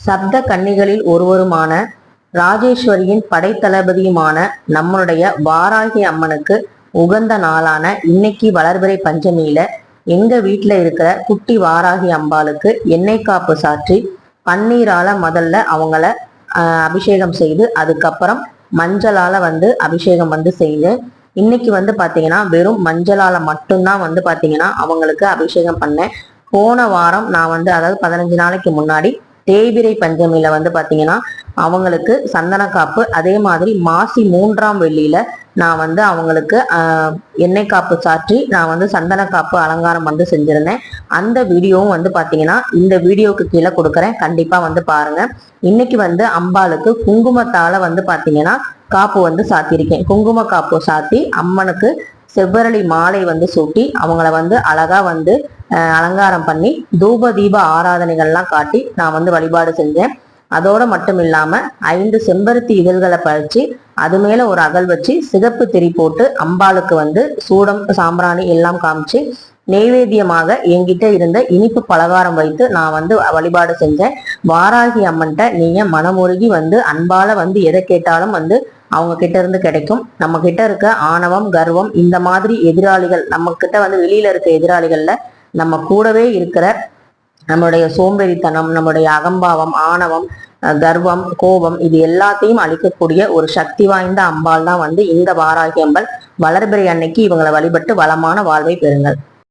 சப்த கன்னிகளில் ஒருவருமான ராஜேஸ்வரியின் படைத்தளபதியுமான நம்மளுடைய வாராகி அம்மனுக்கு உகந்த நாளான இன்னைக்கு வளர்பிறை பஞ்சமியில எங்க வீட்டில் இருக்கிற குட்டி வாராகி அம்பாளுக்கு எண்ணெய் காப்பு சாற்றி பன்னீரால முதல்ல அவங்கள அபிஷேகம் செய்து அதுக்கப்புறம் மஞ்சளால வந்து அபிஷேகம் வந்து செய்து இன்னைக்கு வந்து பாத்தீங்கன்னா வெறும் மஞ்சளால மட்டும்தான் வந்து பாத்தீங்கன்னா அவங்களுக்கு அபிஷேகம் பண்ணேன். போன வாரம் நான் வந்து அதாவது பதினஞ்சு நாளைக்கு முன்னாடி தேய்பிரை பஞ்சமியில வந்து பாத்தீங்கன்னா அவங்களுக்கு சந்தன காப்பு அதே மாதிரி மாசி மூன்றாம் வெள்ளியில நான் வந்து அவங்களுக்கு எண்ணெய் காப்பு சாற்றி நான் வந்து சந்தன காப்பு அலங்காரம் வந்து செஞ்சிருந்தேன். அந்த வீடியோவும் வந்து பார்த்தீங்கன்னா இந்த வீடியோவுக்கு கீழே கொடுக்குறேன். கண்டிப்பாக வந்து பாருங்க. இன்னைக்கு வந்து அம்பாளுக்கு குங்குமத்தால வந்து பார்த்தீங்கன்னா காப்பு வந்து சாத்தியிருக்கேன். குங்கும காப்பு சாத்தி அம்மனுக்கு செவ்வரளி மாலை வந்து சூட்டி அவங்கள வந்து அழகா வந்து அலங்காரம் பண்ணி தூப தீப ஆராதனைகள்லாம் காட்டி நான் வந்து வழிபாடு செஞ்சேன். அதோடு மட்டும் இல்லாமல் ஐந்து செம்பருத்தி இதழ்களை பறித்து அது மேலே ஒரு அகல் வச்சு சிகப்பு திரி போட்டு அம்பாளுக்கு வந்து சூடம் சாம்பிராணி எல்லாம் காமிச்சு நெய்வேத்தியமாக என்கிட்ட இருந்த இனிப்பு பலகாரம் வைத்து நான் வந்து வழிபாடு செஞ்சேன். வாராகி அம்மன்ட்ட நீங்க மனமுருகி வந்து அன்பால வந்து எதை கேட்டாலும் வந்து அவங்க கிட்ட இருந்து கிடைக்கும். நம்ம கிட்ட இருக்க ஆணவம் கர்வம் இந்த மாதிரி எதிராளிகள் நம்ம கிட்ட வந்து வெளியில இருக்க எதிராளிகள்ல நம்ம கூடவே இருக்கிற நம்மளுடைய சோம்பேறித்தனம் நம்முடைய அகம்பாவம் ஆணவம் அஹ் கர்வம் கோபம் இது எல்லாத்தையும் அழிக்கக்கூடிய ஒரு சக்தி வாய்ந்த அம்பாள் தான் வந்து இந்த வாராகி அம்பாள் வளர்பிறை அன்னைக்கு இவங்களை வழிபட்டு வளமான வாழ்வை பெறுங்கள்.